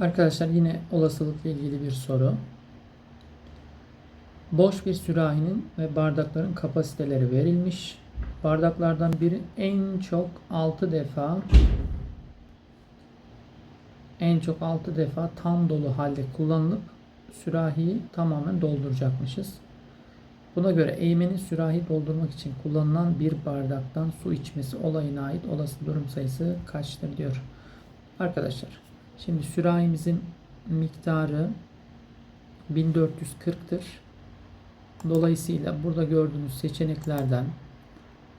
Arkadaşlar yine olasılıkla ilgili bir soru. Boş bir sürahinin ve bardakların kapasiteleri verilmiş. Bardaklardan biri en çok 6 defa en çok 6 defa tam dolu halde kullanılıp sürahiyi tamamen dolduracakmışız. Buna göre eğmenin sürahi doldurmak için kullanılan bir bardaktan su içmesi olayına ait olası durum sayısı kaçtır diyor. Arkadaşlar şimdi sürahimizin miktarı 1440'tır. Dolayısıyla burada gördüğünüz seçeneklerden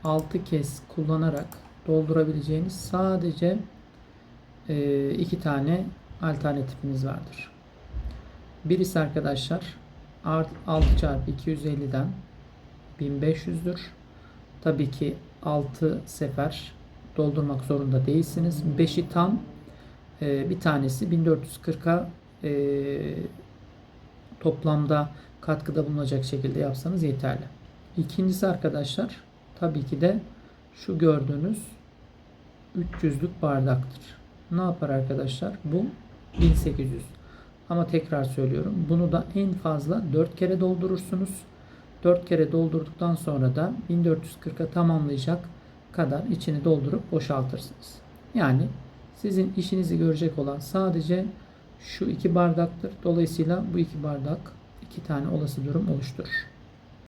6 kez kullanarak doldurabileceğiniz sadece e, iki tane alternatifimiz vardır. Birisi arkadaşlar art- 6 çarpı 250'den 1500'dür. Tabii ki 6 sefer doldurmak zorunda değilsiniz. 5'i tam e, bir tanesi 1440'a e, toplamda katkıda bulunacak şekilde yapsanız yeterli. İkincisi arkadaşlar tabii ki de şu gördüğünüz 300'lük bardaktır. Ne yapar arkadaşlar? Bu 1800. Ama tekrar söylüyorum. Bunu da en fazla 4 kere doldurursunuz. 4 kere doldurduktan sonra da 1440'a tamamlayacak kadar içini doldurup boşaltırsınız. Yani sizin işinizi görecek olan sadece şu iki bardaktır. Dolayısıyla bu iki bardak iki tane olası durum oluşturur.